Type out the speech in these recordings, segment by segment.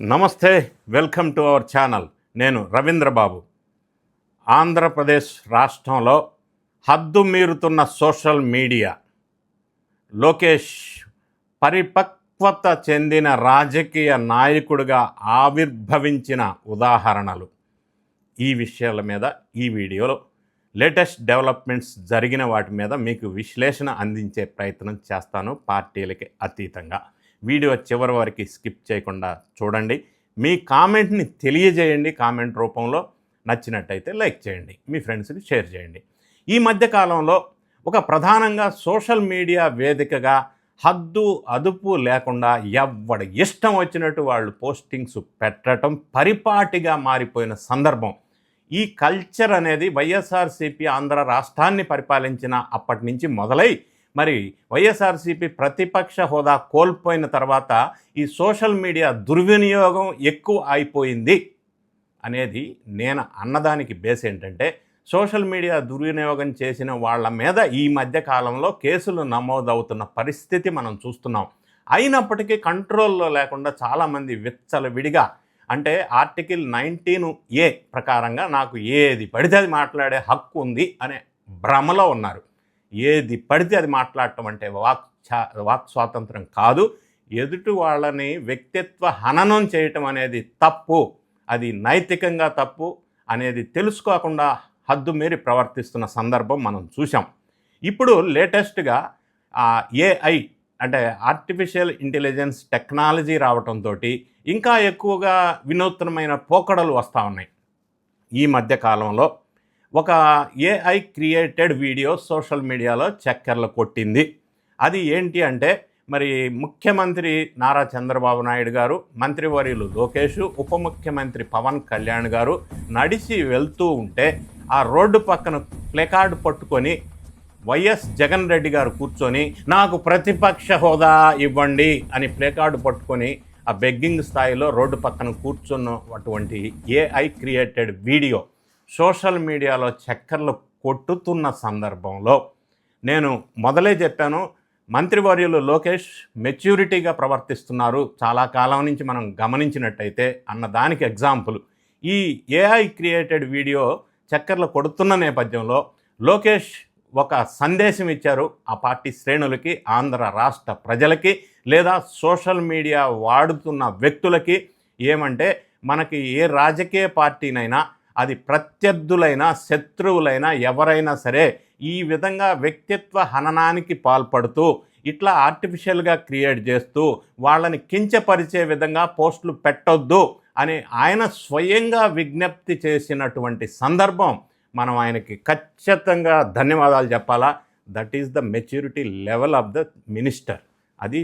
నమస్తే welcome to our channel. నేను రవీంద్రబాబు. ఆంధ్రప్రదేశ్ రాష్ట్రంలో హద్దు మీరుతున్న సోషల్ మీడియా. లోకేష్ పరిపక్వత చెందిన రాజకీయ నాయకుడిగా ఆవిర్భవించిన ఉదాహరణలు. ఈ విషయాల మీద ఈ వీడియోలో లేటెస్ట్ డెవలప్మెంట్స్ జరిగిన వాటి మీద మీకు విశ్లేషణ అందించే ప్రయత్నం చేస్తాను. పార్టీలకి అతీతంగా. వీడియో చివరి వరకు స్కిప్ చేయకుండా చూడండి. మీ కామెంట్ని తెలియజేయండి. కామెంట్ రూపంలో నచ్చినట్టయితే లైక్ చేయండి. మీ ఫ్రెండ్స్కి షేర్ చేయండి. ఈ మధ్యకాలంలో ఒక ప్రధానంగా సోషల్ మీడియా వేదికగా హద్దు అదుపు లేకుండా ఎవ్వడి ఇష్టం వచ్చినట్టు వాళ్ళు పోస్టింగ్స్ పెట్టడం పరిపాటిగా మారిపోయిన సందర్భం. ఈ కల్చర్ అనేది వైఎస్ఆర్సీపీ ఆంధ్ర రాష్ట్రాన్ని పరిపాలించిన అప్పటి నుంచి మొదలై మరి వైఎస్ఆర్సీపీ ప్రతిపక్ష హోదా కోల్పోయిన తర్వాత ఈ సోషల్ మీడియా దుర్వినియోగం ఎక్కువ అయిపోయింది అనేది నేను అన్నదానికి బేస్ ఏంటంటే సోషల్ మీడియా దుర్వినియోగం చేసిన వాళ్ళ మీద ఈ మధ్య కాలంలో కేసులు నమోదవుతున్న పరిస్థితి మనం చూస్తున్నాం. అయినప్పటికీ కంట్రోల్లో లేకుండా చాలామంది విచ్చలవిడిగా అంటే ఆర్టికల్ నైన్టీన్ ఏ ప్రకారంగా నాకు ఏది పడితే అది మాట్లాడే హక్కు ఉంది అనే భ్రమలో ఉన్నారు. ఏది పడితే అది మాట్లాడటం అంటే వాక్ వాక్ స్వాతంత్రం కాదు. ఎదుటి వాళ్ళని వ్యక్తిత్వ హననం చేయటం అనేది తప్పు. అది నైతికంగా తప్పు అనేది తెలుసుకోకుండా హద్దు మీరి ప్రవర్తిస్తున్న సందర్భం మనం చూసాం ఇప్పుడు లేటెస్ట్గా ఏఐ అంటే ఆర్టిఫిషియల్ ఇంటెలిజెన్స్ టెక్నాలజీ రావటంతో ఇంకా ఎక్కువగా వినూత్నమైన పోకడలు వస్తూ ఉన్నాయి. ఈ మధ్య కాలంలో ఒక ఏఐ క్రియేటెడ్ వీడియో సోషల్ మీడియాలో చక్కెర్లు కొట్టింది. అది ఏంటి అంటే మరి ముఖ్యమంత్రి నారా చంద్రబాబు నాయుడు గారు మంత్రివర్యులు లోకేష్ ఉప ముఖ్యమంత్రి పవన్ కళ్యాణ్ గారు నడిచి వెళ్తూ ఉంటే ఆ రోడ్డు పక్కన ప్లెకార్డు పట్టుకొని వైఎస్ జగన్ రెడ్డి గారు కూర్చొని నాకు ప్రతిపక్ష హోదా ఇవ్వండి అని ప్లేకార్డు పట్టుకొని ఆ బెగ్గింగ్ స్థాయిలో రోడ్డు పక్కన కూర్చున్నటువంటి ఏఐ క్రియేటెడ్ వీడియో సోషల్ మీడియాలో చక్కర్లు కొట్టుతున్న సందర్భంలో నేను మొదలే చెప్పాను మంత్రివర్యులు లోకేష్ మెచ్యూరిటీగా ప్రవర్తిస్తున్నారు. చాలా కాలం నుంచి మనం గమనించినట్టయితే అన్న దానికి ఎగ్జాంపుల్. ఈ ఏఐ క్రియేటెడ్ వీడియో చక్కర్లు కొడుతున్న నేపథ్యంలో లోకేష్ ఒక సందేశం ఇచ్చారు ఆ పార్టీ శ్రేణులకి ఆంధ్ర రాష్ట్ర ప్రజలకి లేదా సోషల్ మీడియా వాడుతున్న వ్యక్తులకి. ఏమంటే మనకి ఏ రాజకీయ పార్టీనైనా అది ప్రత్యర్థులైనా శత్రువులైనా ఎవరైనా సరే ఈ విధంగా వ్యక్తిత్వ హననానికి పాల్పడుతూ ఇట్లా ఆర్టిఫిషియల్గా క్రియేట్ చేస్తూ వాళ్ళని కించపరిచే విధంగా పోస్టులు పెట్టొద్దు అని ఆయన స్వయంగా విజ్ఞప్తి చేసినటువంటి సందర్భం మనం ఆయనకి ఖచ్చితంగా ధన్యవాదాలు చెప్పాలా. That is the maturity level of the minister. అది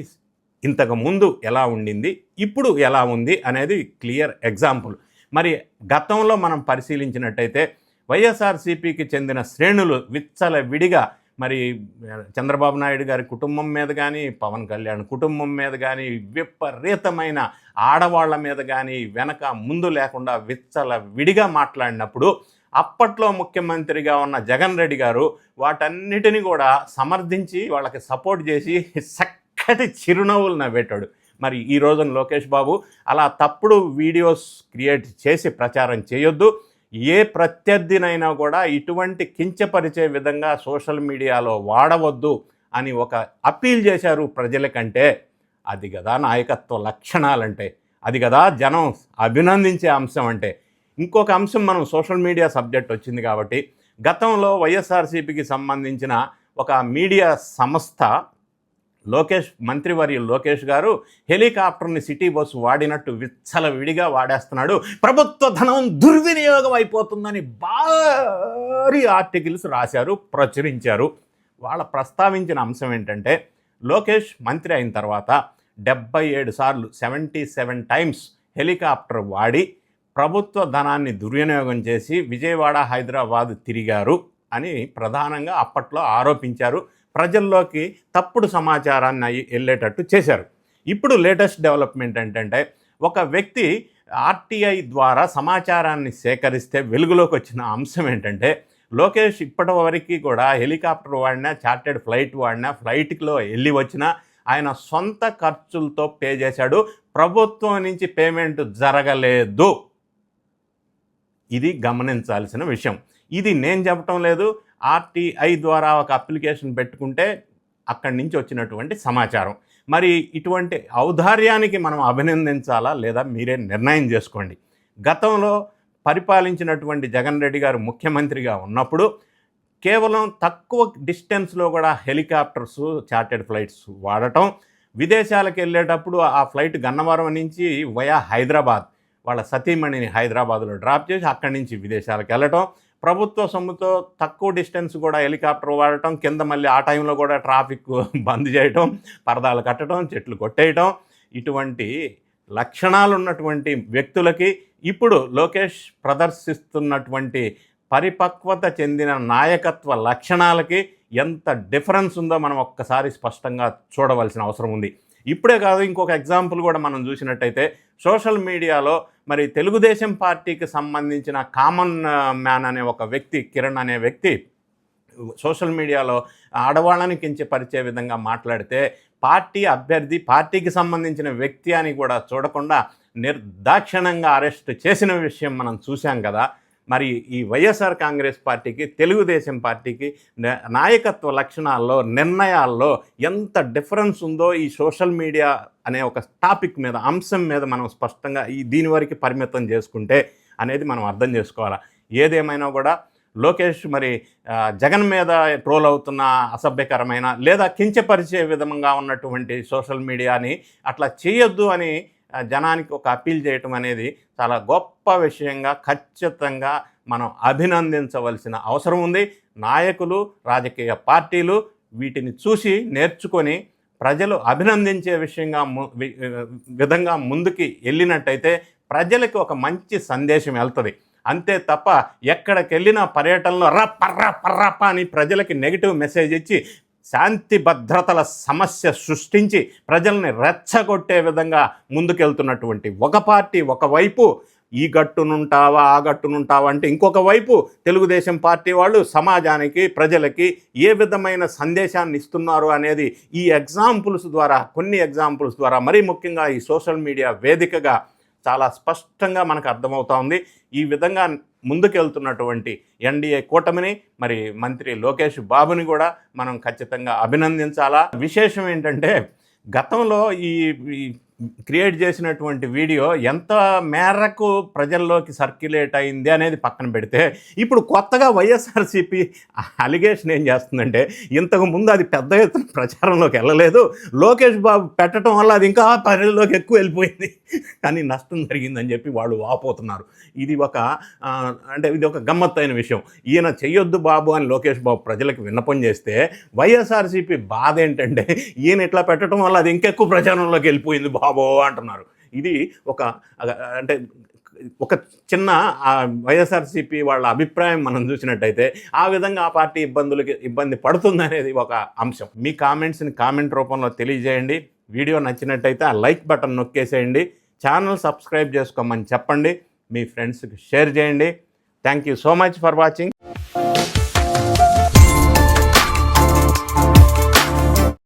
ఇంతకు ముందు ఎలా ఉండింది ఇప్పుడు ఎలా ఉంది అనేది క్లియర్ ఎగ్జాంపుల్. మరి గతంలో మనం పరిశీలించినట్టయితే వైఎస్ఆర్సీపీకి చెందిన శ్రేణులు విచ్చల విడిగా మరి చంద్రబాబు నాయుడు గారి కుటుంబం మీద కానీ పవన్ కళ్యాణ్ కుటుంబం మీద కానీ విపరీతమైన ఆడవాళ్ళ మీద కానీ వెనక ముందు లేకుండా విచ్చల విడిగా మాట్లాడినప్పుడు అప్పట్లో ముఖ్యమంత్రిగా ఉన్న జగన్ రెడ్డి గారు వాటన్నిటిని కూడా సమర్థించి వాళ్ళకి సపోర్ట్ చేసి చక్కటి చిరునవ్వులు నవ్వేటాడు. మరి ఈ రోజున లోకేష్ బాబు అలా తప్పుడు వీడియోస్ క్రియేట్ చేసి ప్రచారం చేయొద్దు. ఏ ప్రత్యర్థినైనా కూడా ఇటువంటి కించపరిచే విధంగా సోషల్ మీడియాలో వాడవద్దు అని ఒక అప్పీల్ చేశారు ప్రజలకంటే. అది కదా నాయకత్వ లక్షణాలంటే. అది కదా జనం అభినందించే అంశం అంటే. ఇంకొక అంశం మనం సోషల్ మీడియా సబ్జెక్ట్ వచ్చింది కాబట్టి గతంలో వైఎస్ఆర్సీపీకి సంబంధించిన ఒక మీడియా సంస్థ లోకేష్ మంత్రివర్య లోకేష్ గారు హెలికాప్టర్ని సిటీ బస్సు వాడినట్టు విచ్చల విడిగా వాడేస్తున్నాడు. ప్రభుత్వ ధనం దుర్వినియోగం అయిపోతుందని భారీ ఆర్టికల్స్ రాశారు ప్రచురించారు. వాళ్ళ ప్రస్తావించిన అంశం ఏంటంటే లోకేష్ మంత్రి అయిన తర్వాత డెబ్బై ఏడు సార్లు సెవెంటీ సెవెన్ టైమ్స్ హెలికాప్టర్ వాడి ప్రభుత్వ ధనాన్ని దుర్వినియోగం చేసి విజయవాడ హైదరాబాద్ తిరిగారు అని ప్రధానంగా అప్పట్లో ఆరోపించారు. ప్రజల్లోకి తప్పుడు సమాచారాన్ని అయ్యి వెళ్ళేటట్టు చేశారు. ఇప్పుడు లేటెస్ట్ డెవలప్మెంట్ ఏంటంటే ఒక వ్యక్తి ఆర్టీఐ ద్వారా సమాచారాన్ని సేకరిస్తే వెలుగులోకి వచ్చిన అంశం ఏంటంటే లోకేష్ ఇప్పటి వరకు కూడా హెలికాప్టర్ వాడినా చార్టెడ్ ఫ్లైట్ వాడినా ఫ్లైట్లో వెళ్ళి వచ్చినా ఆయన సొంత ఖర్చులతో పే చేశాడు. ప్రభుత్వం నుంచి పేమెంట్ జరగలేదు. ఇది గమనించాల్సిన విషయం. ఇది నేను చెప్పటం లేదు. ఆర్టీఐ ద్వారా ఒక అప్లికేషన్ పెట్టుకుంటే అక్కడి నుంచి వచ్చినటువంటి సమాచారం. మరి ఇటువంటి ఔదార్యానికి మనం అభినందించాలా లేదా మీరే నిర్ణయం చేసుకోండి. గతంలో పరిపాలించినటువంటి జగన్ రెడ్డి గారు ముఖ్యమంత్రిగా ఉన్నప్పుడు కేవలం తక్కువ డిస్టెన్స్లో కూడా హెలికాప్టర్స్ చార్టెడ్ ఫ్లైట్స్ వాడటం విదేశాలకు వెళ్ళేటప్పుడు ఆ ఫ్లైట్ గన్నవరం నుంచి వయా హైదరాబాద్ వాళ్ళ సతీమణిని హైదరాబాద్లో డ్రాప్ చేసి అక్కడి నుంచి విదేశాలకు వెళ్ళటం ప్రభుత్వ సొమ్ముతో తక్కువ డిస్టెన్స్ కూడా హెలికాప్టర్ వాడటం కింద మళ్ళీ ఆ టైంలో కూడా ట్రాఫిక్ బంద్ చేయటం పరదాలు కట్టడం చెట్లు కొట్టేయటం ఇటువంటి లక్షణాలు ఉన్నటువంటి వ్యక్తులకి ఇప్పుడు లోకేష్ ప్రదర్శిస్తున్నటువంటి పరిపక్వత చెందిన నాయకత్వ లక్షణాలకి ఎంత డిఫరెన్స్ ఉందో మనం ఒక్కసారి స్పష్టంగా చూడవలసిన అవసరం ఉంది. ఇప్పుడే కాదు ఇంకొక ఎగ్జాంపుల్ కూడా మనం చూసినట్టయితే సోషల్ మీడియాలో మరి తెలుగుదేశం పార్టీకి సంబంధించిన కామన్ మ్యాన్ అనే ఒక వ్యక్తి కిరణ్ అనే వ్యక్తి సోషల్ మీడియాలో ఆడవాళ్ళని కించపరిచే విధంగా మాట్లాడితే పార్టీ అభ్యర్థి పార్టీకి సంబంధించిన వ్యక్తి అని కూడా చూడకుండా నిర్దాక్షిణ్యంగా అరెస్ట్ చేసిన విషయం మనం చూసాం కదా. మరి ఈ వైఎస్ఆర్ కాంగ్రెస్ పార్టీకి తెలుగుదేశం పార్టీకి నాయకత్వ లక్షణాల్లో నిర్ణయాల్లో ఎంత డిఫరెన్స్ ఉందో ఈ సోషల్ మీడియా అనే ఒక టాపిక్ మీద అంశం మీద మనం స్పష్టంగా ఈ దీని వరకు పరిమితం చేసుకుంటే అనేది మనం అర్థం చేసుకోవాలి. ఏదేమైనా కూడా లోకేష్ మరి జగన్ మీద ట్రోల్ అవుతున్న అసభ్యకరమైన లేదా కించపరిచే విధంగా ఉన్నటువంటి సోషల్ మీడియాని అట్లా చేయొద్దు అని జనానికి ఒక అప్పీల్ చేయటం అనేది చాలా గొప్ప విషయంగా ఖచ్చితంగా మనం అభినందించవలసిన అవసరం ఉంది. నాయకులు రాజకీయ పార్టీలు వీటిని చూసి నేర్చుకొని ప్రజలు అభినందించే విషయంగా విధంగా ముందుకి వెళ్ళినట్టయితే ప్రజలకు ఒక మంచి సందేశం వెళ్తుంది. అంతే తప్ప ఎక్కడికి వెళ్ళినా పర్యటనలో రప్ప రప్ప రప్ప అని ప్రజలకి నెగిటివ్ మెసేజ్ ఇచ్చి శాంతి భద్రతల సమస్య సృష్టించి ప్రజల్ని రెచ్చగొట్టే విధంగా ముందుకెళ్తున్నటువంటి ఒక పార్టీ ఒకవైపు ఈ గట్టునుంటావా ఆ గట్టునుంటావా అంటే ఇంకొక వైపు తెలుగుదేశం పార్టీ వాళ్ళు సమాజానికి ప్రజలకి ఏ విధమైన సందేశాన్ని ఇస్తున్నారు అనేది ఈ ఎగ్జాంపుల్స్ ద్వారా కొన్ని ఎగ్జాంపుల్స్ ద్వారా మరీ ముఖ్యంగా ఈ సోషల్ మీడియా వేదికగా చాలా స్పష్టంగా మనకు అర్థమవుతా ఉంది. ఈ విధంగా ముందుకెళ్తున్నటువంటి ఎన్డీఏ కూటమిని మరి మంత్రి లోకేష్ బాబుని కూడా మనం ఖచ్చితంగా అభినందించాలా. విశేషం ఏంటంటే గతంలో ఈ ఈ క్రియేట్ చేసినటువంటి వీడియో ఎంత మేరకు ప్రజల్లోకి సర్క్యులేట్ అయింది అనేది పక్కన పెడితే ఇప్పుడు కొత్తగా వైఎస్ఆర్సీపీ అలిగేషన్ ఏం చేస్తుందంటే ఇంతకు ముందు అది పెద్ద ఎత్తున ప్రచారంలోకి వెళ్ళలేదు లోకేష్ బాబు పెట్టడం వల్ల అది ఇంకా ప్రజల్లోకి ఎక్కువ వెళ్ళిపోయింది. కానీ నష్టం జరిగిందని చెప్పి వాళ్ళు వాపోతున్నారు. ఇది ఒక అంటే ఇది ఒక గమ్మత్తైన విషయం. ఈయన చెయ్యొద్దు బాబు అని లోకేష్ బాబు ప్రజలకు విన్నపం చేస్తే వైఎస్ఆర్సీపీ బాధ ఏంటంటే ఈయన ఇట్లా పెట్టడం వల్ల అది ఇంకెక్కువ ప్రచారంలోకి వెళ్ళిపోయింది బాబు. అంటున్నారు. ఇది ఒక అంటే ఒక చిన్న వైఎస్ఆర్సీపీ వాళ్ళ అభిప్రాయం మనం చూసినట్టయితే ఆ విధంగా ఆ పార్టీ ఇబ్బందులకి ఇబ్బంది పడుతుందనేది ఒక అంశం. మీ కామెంట్స్ని కామెంట్ రూపంలో తెలియజేయండి. వీడియో నచ్చినట్టయితే ఆ లైక్ బటన్ నొక్కేసేయండి. ఛానల్ సబ్స్క్రైబ్ చేసుకోమని చెప్పండి. మీ ఫ్రెండ్స్కి షేర్ చేయండి. Thank you so much for watching.